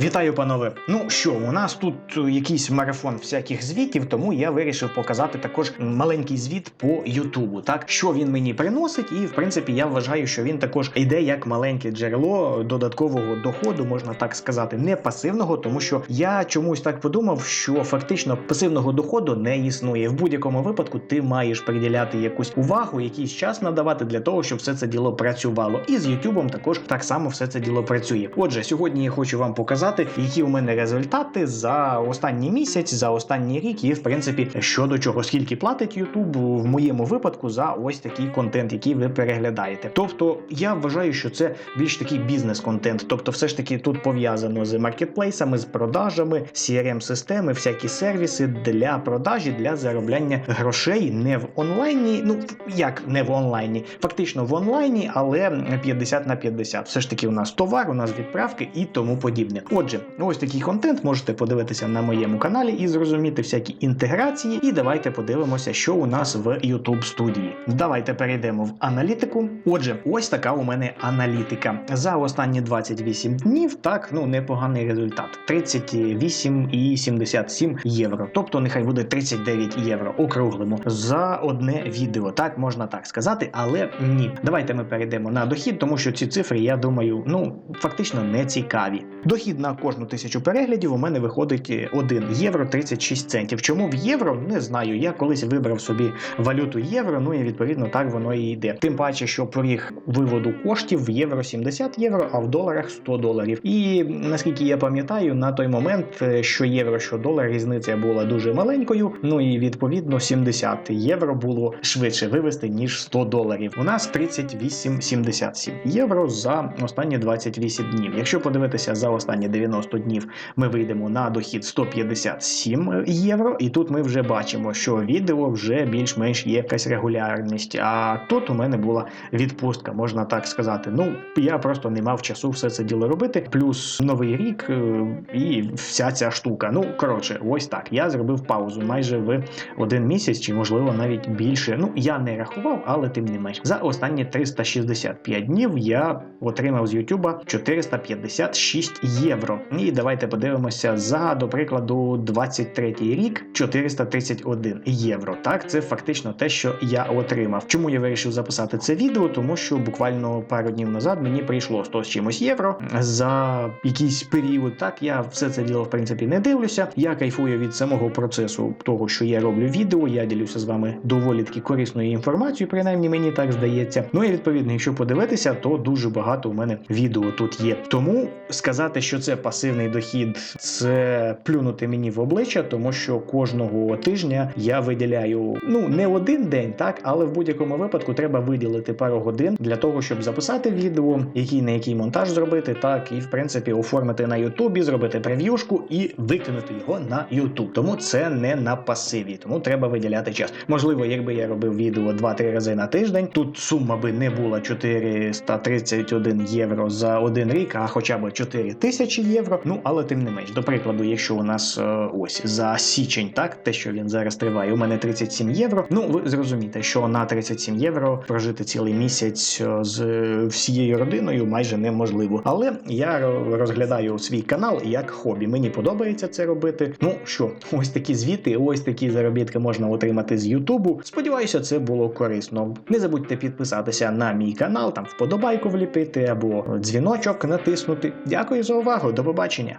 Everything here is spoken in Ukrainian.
Вітаю, панове. Ну що, у нас тут е, якийсь марафон всяких звітів, тому я вирішив показати також маленький звіт по Ютубу. Так, що він мені приносить, і в принципі я вважаю, що він також йде як маленьке джерело додаткового доходу, можна так сказати, не пасивного, тому що я чомусь так подумав, що фактично пасивного доходу не існує. В будь-якому випадку ти маєш приділяти якусь увагу, якийсь час надавати для того, щоб все це діло працювало. І з Ютубом також так само все це діло працює. Отже, сьогодні я хочу вам показати, які у мене результати за останній місяць, за останній рік, і в принципі щодо чого, скільки платить Ютуб в моєму випадку за ось такий контент, який ви переглядаєте. Тобто я вважаю, що це більш такий бізнес-контент. Тобто, все ж таки тут пов'язано з маркетплейсами, з продажами, crm системи всякі сервіси для продажі, для заробляння грошей не в онлайні. Ну як не в онлайні, фактично в онлайні, але 50 на 50. Все ж таки, у нас товар, у нас відправки і тому подібне. Отже, ось такий контент можете подивитися на моєму каналі і зрозуміти всякі інтеграції. І давайте подивимося, що у нас в YouTube студії. Давайте перейдемо в аналітику. Отже, ось така у мене аналітика. За останні 28 днів, так, ну непоганий результат. 38,77 євро. Тобто, нехай буде 39 євро округлимо за одне відео. Так можна так сказати, але ні. Давайте ми перейдемо на дохід, тому що ці цифри, я думаю, ну фактично не цікаві. Дохід на кожну тисячу переглядів у мене виходить 1 євро 36 центів. Чому в євро? Не знаю. Я колись вибрав собі валюту євро, ну і відповідно так воно і йде. Тим паче, що поріг виводу коштів в євро 70 євро, а в доларах 100 доларів. І наскільки я пам'ятаю, на той момент, е, що євро, що долар, різниця була дуже маленькою. Ну і відповідно 70 євро було швидше вивести ніж 100 доларів. У нас 38,77 євро за останні 28 днів. Якщо подивитися за останні 90 днів, ми вийдемо на дохід 157 євро, і тут ми вже бачимо, що відео вже більш-менш є якась регулярність. А тут у мене була відпустка, можна так сказати. Ну я просто не мав часу все це діло робити. Плюс новий рік е, і вся ця штука. Ну коротше, ось так. Я зробив паузу майже в один місяць, чи можливо навіть більше. Ну я не рахував, але тим не менш. За останні 365 днів я отримав з Ютуба 456 євро. І давайте подивимося за, до прикладу, 23 рік 431 євро. Так, це фактично те, що я отримав. Чому я вирішив записати це відео? Тому що буквально пару днів назад мені прийшло 100 з чимось євро за якийсь період. Так, я все це діло в принципі не дивлюся. Я кайфую від самого процесу того, що я роблю відео. Я ділюся з вами доволі таки корисною інформацією, принаймні мені так здається. Ну і відповідно, якщо подивитися, то дуже багато у мене відео тут є. Тому сказати, що це пасивний дохід, це плюнути мені в обличчя, тому що кожного тижня я виділяю ну не один день, так але в будь-якому випадку треба виділити пару годин для того, щоб записати відео, який на який монтаж зробити, так і в принципі оформити на Ютубі, зробити прев'юшку і викинути його на Ютуб. Тому це не на пасиві, тому треба виділяти час. Можливо, якби я робив відео 2-3 рази на тиждень, тут сума би не була 431 євро за один рік, а хоча б 4 тисячі євро. Ну але тим не менш, до прикладу, якщо у нас е, ось за січень, так те, що він зараз триває, у мене 37 євро. Ну ви зрозумієте, що на 37 євро прожити цілий місяць е, з всією родиною майже неможливо. Але я розглядаю свій канал як хобі. Мені подобається це робити. Ну що, ось такі звіти, ось такі заробітки можна отримати з Ютубу. Сподіваюся, це було корисно. Не забудьте підписатися на мій канал, там вподобайку вліпити або дзвіночок натиснути. Дякую за увагу, до побачення.